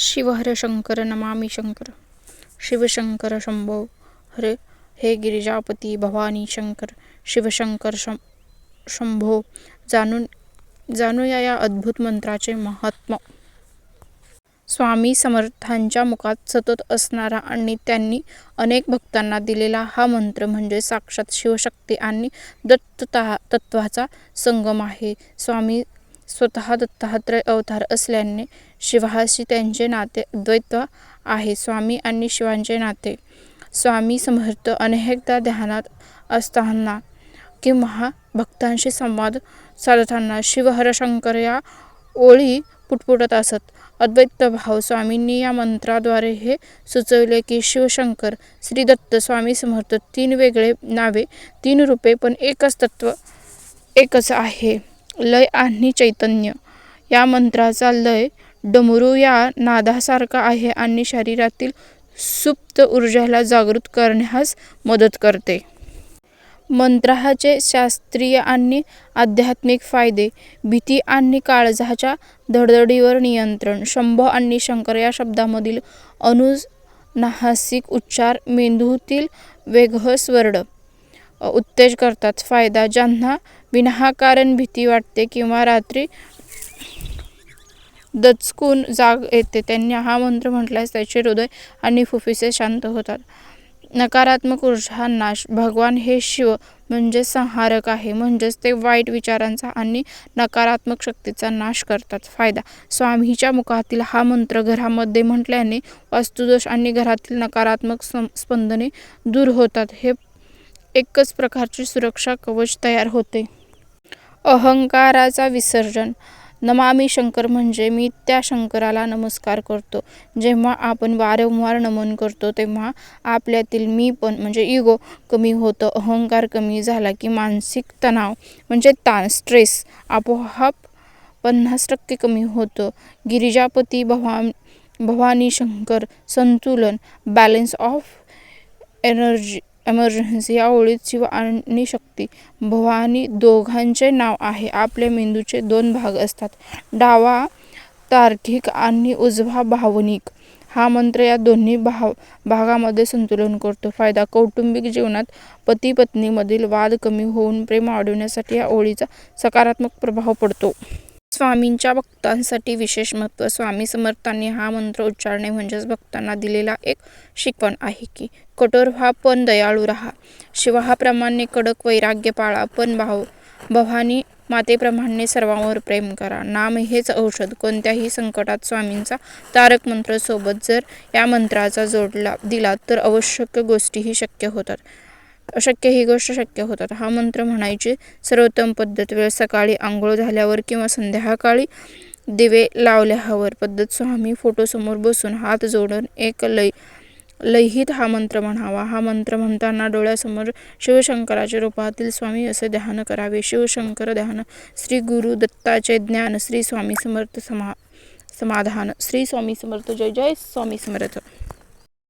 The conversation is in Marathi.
शिवहर शंकर नमामी शंकर। शिवशंकर शंभो। हरे। हे गिरिजापती भवानी शंकर। शिवशंकर शं शंभो। जाणून जाणूया या अद्भुत मंत्राचे महात्म। स्वामी समर्थांच्या मुखात सतत असणारा आणि त्यांनी अनेक भक्तांना दिलेला हा मंत्र म्हणजे साक्षात शिवशक्ती आणि दत्त तत्वाचा संगम आहे. स्वामी स्वतः दत्तात्रय अवतार असल्याने शिवाशी त्यांचे नाते अद्वैत आहे. स्वामी आणि शिवांचे नाते. स्वामी समर्थ अनेकदा ध्यानात असताना किंवा भक्तांशी संवाद साधताना शिवहरशंकर या ओळी पुटपुटत असत. अद्वैत भाव स्वामींनी या मंत्राद्वारे हे सुचवले की शिवशंकर श्री दत्त स्वामी समर्थ तीन वेगळे नावे तीन रूपे पण एकच तत्व एकच आहे. लय आणि चैतन्य. या मंत्राचा लय डमरू या नादासारखा आहे आणि शरीरातील सुप्त ऊर्जाला जागृत करण्यास मदत करते. मंत्राचे शास्त्रीय आणि आध्यात्मिक फायदे भीती आणि काळजाच्या धडधडीवर नियंत्रण शंभ आणि शंकर या शब्दामधील अनुनासिक उच्चार मेंदूतील वेगहस्वर्ड उत्तेज करतात. फायदा ज्यांना विनाकारण भीती वाटते किंवा रात्री दचकून जाग येते त्यांनी हा मंत्र म्हटल्यास त्याचे हृदय आणि फुफ्फुसे शांत होतात. नकारात्मक ऊर्जा नाश. भगवान हे शिव म्हणजे संहारक आहे. म्हणजेच ते वाईट विचारांचा आणि नकारात्मक शक्तीचा नाश करतात. फायदा. स्वामीच्या मुखातील हा मंत्र घरामध्ये म्हटल्याने वास्तुदोष आणि घरातील नकारात्मक स्पंदने दूर होतात. हे एकच प्रकारची सुरक्षा कवच तयार होते. अहंकाराचा विसर्जन. नमामी शंकर म्हणजे मी त्या शंकराला नमस्कार करतो. जेव्हा आपण वारंवार नमन करतो तेव्हा आपल्यातील मी पण म्हणजे इगो कमी होतं. अहंकार कमी झाला की मानसिक तणाव म्हणजे ताण स्ट्रेस आपोआप पन्नास टक्के कमी होतं. गिरिजापती भवा भवानी शंकर संतुलन बॅलेन्स ऑफ एनर्जी एमर्जन्सी या ओळीत शिव आणि शक्ती. भवानी दोघांचे नाव आहे. आपल्या मेंदूचे दोन भाग असतात. डावा तार्किक आणि उजवा भावनिक. हा मंत्र या दोन्ही भाव भागामध्ये संतुलन करतो. फायदा कौटुंबिक जीवनात पती पत्नीमधील वाद कमी होऊन प्रेम वाढवण्यासाठी या ओळीचा सकारात्मक प्रभाव पडतो. स्वामींच्या भक्तांसाठी विशेष महत्त्व स्वामी समर्थांनी हा मंत्र उच्चारणे म्हणजेच भक्तांना दिलेला एक शिकवण आहे की कठोर व्हा पण दयाळू राहा. शिवाहाप्रमाणे कडक वैराग्य पाळा पण भाव भवानी मातेप्रमाणे सर्वांवर प्रेम करा. नाम हेच औषध. कोणत्याही संकटात स्वामींचा तारक मंत्र सोबत जर या मंत्राचा जोडला दिला तर आवश्यक गोष्टीही शक्य होतात. अशक्य ही गोष्ट शक्य होतात हा मंत्र म्हणायची सर्वोत्तम पद्धत वेळ सकाळी आंघोळ झाल्यावर किंवा संध्याकाळी दिवे लावल्यावर पद्धत स्वामी फोटोसमोर बसून हात जोडून एक लय लयहित हा मंत्र म्हणावा. हा मंत्र म्हणताना डोळ्यासमोर शिवशंकराच्या रूपातील स्वामी असे ध्यान करावे. शिवशंकर ध्यान श्री गुरु दत्ताचे ज्ञान श्री स्वामी समर्थ समा समाधान श्री स्वामी समर्थ जय जय स्वामी समर्थ.